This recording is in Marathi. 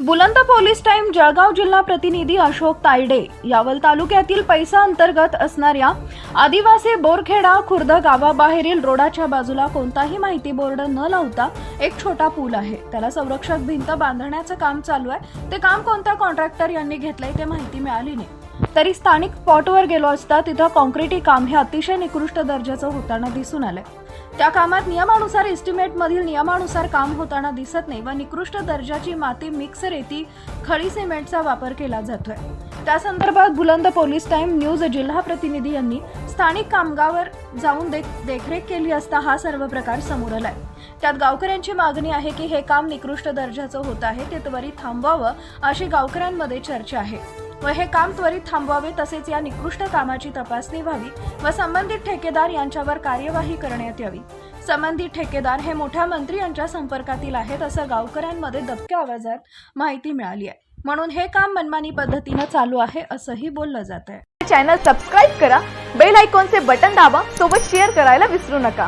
बुलंद पोलीस टाइम जळगाव जिल्हा प्रतिनिधी अशोक तायडे यावल तालुक्यातील पैसा अंतर्गत असणाऱ्या आदिवासी बोरखेडा खुर्द गावाबाहेरील रोडाच्या बाजूला कोणताही माहिती बोर्ड न लावता एक छोटा पूल आहे. त्याला संरक्षक भिंत बांधण्याचं काम चालू आहे. ते काम कोणत्या कॉन्ट्रॅक्टर यांनी घेतलंय ते माहिती मिळाली नाही. तरी स्थानिक स्पॉटवर गेलो असता तिथं कॉन्क्रिटी काम हे अतिशय निकृष्ट दर्जाचं होताना दिसून आलंय. त्या कामात नियमानुसार एस्टिमेट मधील नियमानुसार काम होताना दिसत नाही व निकृष्ट दर्जाची माती मिक्स रेती खडी सिमेंटचा वापर केला जातोय. त्या संदर्भात बुलंद पोलीस टाइम न्यूज जिल्हा प्रतिनिधी यांनी स्थानिक कामगावर जाऊन देख देखरेख केली असता हा सर्व प्रकार समोर आलाय. त्यात गावकऱ्यांची मागणी आहे की हे काम निकृष्ट दर्जाचं होत आहे ते त्वरित थांबवावं अशी गावकऱ्यांमध्ये चर्चा आहे. व हे काम त्वरित थांबवावे तसेच या निकृष्ट कामाची तपासणी व्हावी व संबंधित ठेकेदार यांच्यावर कार्यवाही करण्यात यावी. संबंधित ठेकेदार हे मोठ्या मंत्री यांच्या संपर्कातील आहेत असं गावकऱ्यांमध्ये दबक्या आवाजात माहिती मिळाली आहे. म्हणून हे काम मनमानी पद्धतीनं चालू आहे असंही बोललं जात आहे चॅनल सबस्क्राईब करा बेल आयकॉनचे बटन दाबा सोबत शेअर करायला विसरू नका.